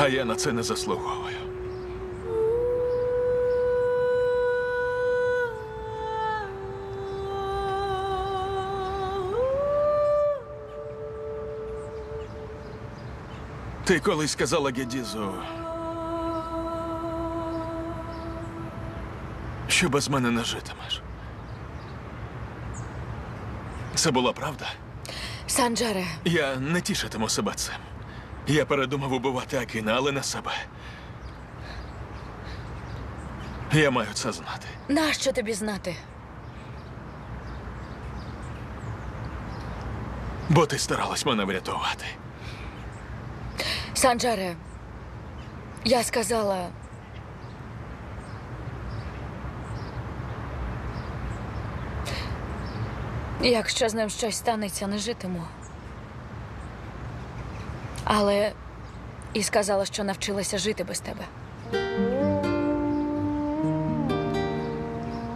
А я на це не заслуговую. Ти колись сказала Гедізу, що без мене не житимеш. Це була правда? Санджаре, Я не тішитиму себе цим. Я передумав убивати Акіна, але не себе. Я маю це знати. нащо тобі знати? Бо ти старалась мене врятувати. Санджаре, я сказала. Якщо з ним щось станеться, не житиму. Але і сказала, що навчилася жити без тебе.